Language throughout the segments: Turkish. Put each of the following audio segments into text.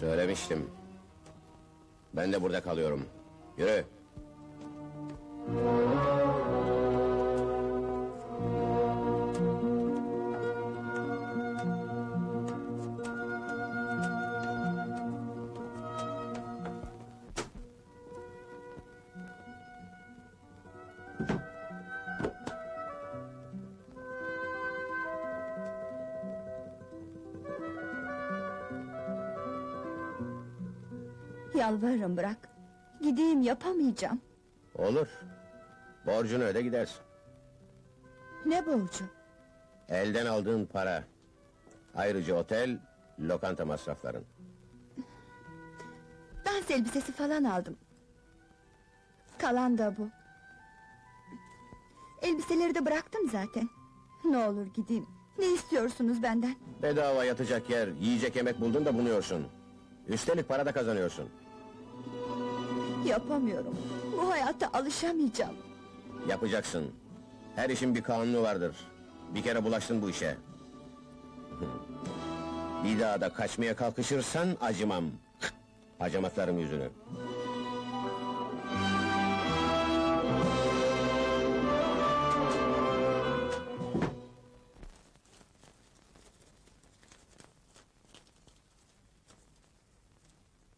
Söylemiştim. Ben de burada kalıyorum. Yürü. Yalvarırım bırak. Gideyim yapamayacağım. Olur. Borcunu öde gidersin. Ne borcu? Elden aldığın para. Ayrıca otel, lokanta masrafların. Dans elbisesi falan aldım. Kalan da bu. Elbiseleri de bıraktım zaten. Ne olur gideyim. Ne istiyorsunuz benden? Bedava yatacak yer, yiyecek yemek buldun da bunuyorsun. Üstelik para da kazanıyorsun. Yapamıyorum. Bu hayata alışamayacağım. Yapacaksın. Her işin bir kanunu vardır. Bir kere bulaştın bu işe. Bir daha da kaçmaya kalkışırsan acımam. Hacamatlarım yüzünü.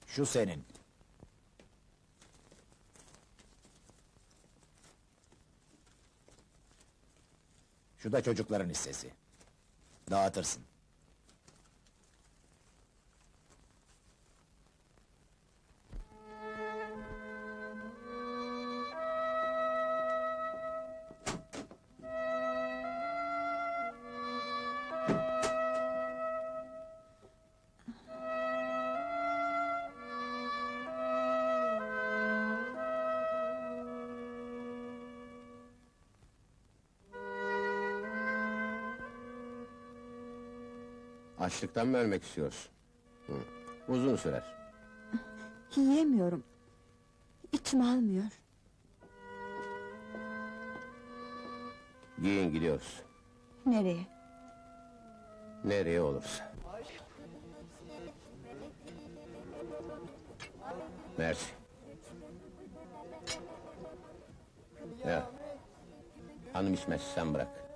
Şu senin. Şu da çocukların hissesi. Dağıtırsın. Açlıktan mı ölmek istiyorsun? Hı. Uzun sürer. Yiyemiyorum. İçim almıyor. Giyin gidiyoruz. Nereye? Nereye olursa. Mersi. Ya. Hanım içmez sen bırak.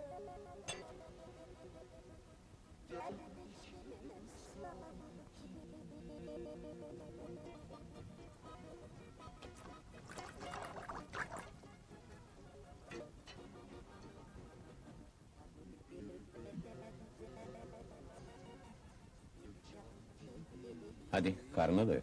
Hadi karnına doyur.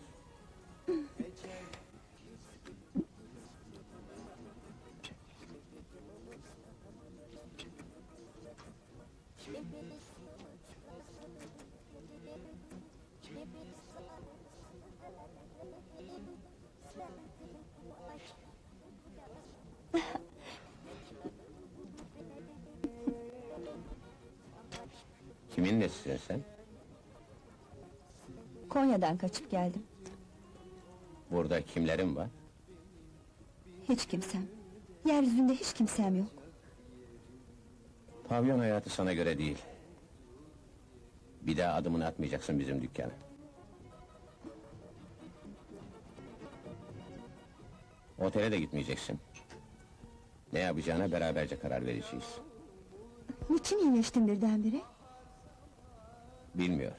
Kimin nesisin sen? Konya'dan kaçıp geldim. Burada kimlerin var? Hiç kimsem. Yeryüzünde hiç kimsem yok. Pavyon hayatı sana göre değil. Bir daha adımını atmayacaksın bizim dükkana. Otele de gitmeyeceksin. Ne yapacağına beraberce karar vereceğiz. Niçin iyileştin birdenbire? Bilmiyorum.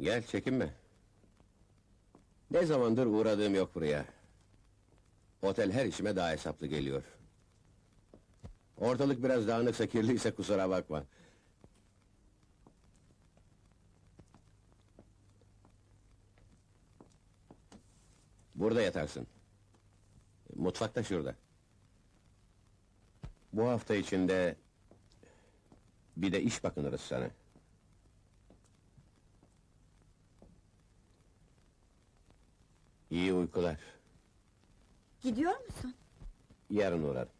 Gel çekinme. Ne zamandır uğradığım yok buraya. Otel her işime daha hesaplı geliyor. Ortalık biraz dağınıksa kirliyse kusura bakma. Burada yatarsın. Mutfak da şurada. Bu hafta içinde... ...bir de iş bakınırız sana. İyi uykular. Gidiyor musun? Yarın uğrarım.